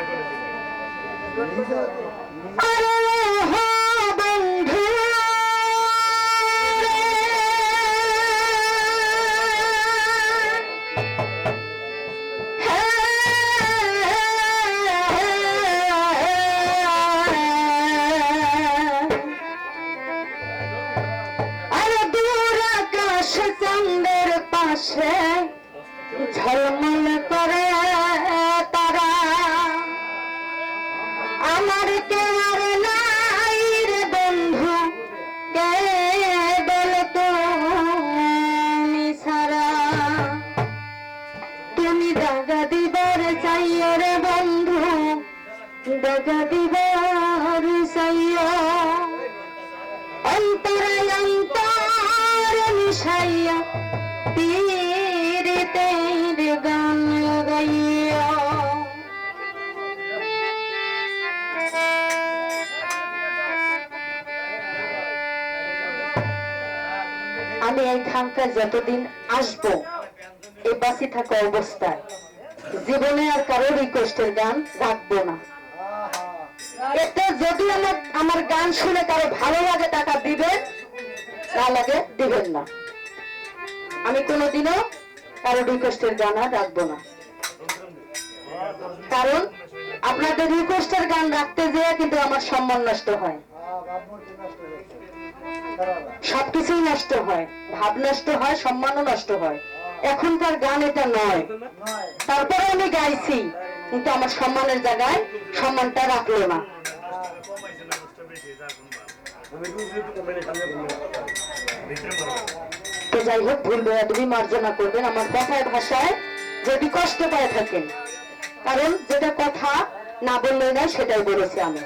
流れてる。আমি এই খানকায় যতদিন আসব, এই বাসি থাকা অবস্থায়, জীবনে আর কারও রিকোয়েস্টের গান রাখব না। যদি আমার আমার গান শুনে কারও ভালো লাগে, টাকা দিবেন, না লাগে দিবেন না। আমি কোনোদিনও কারও রিকোয়েস্টের গান আর রাখব না। কারণ আপনাদের রিকোয়েস্টের গান রাখতে যেয়ে কিন্তু আমার সম্মান নষ্ট হয়। সবকিছুই নষ্ট হয়। ভাব নষ্ট হয়, সম্মানও নষ্ট হয়। এখনকার গান এটা নয়। তারপরে আমি গাইছি, কিন্তু আমার সম্মানের জায়গায় সম্মানটা রাখল না। তো যাই হোক, ভুল তুমি মার্জনা করবেন আমার কথায় ভাষায়, যদি কষ্ট পায় থাকেন। কারণ যেটা কথা না বললে না সেটাই বলেছি আমি।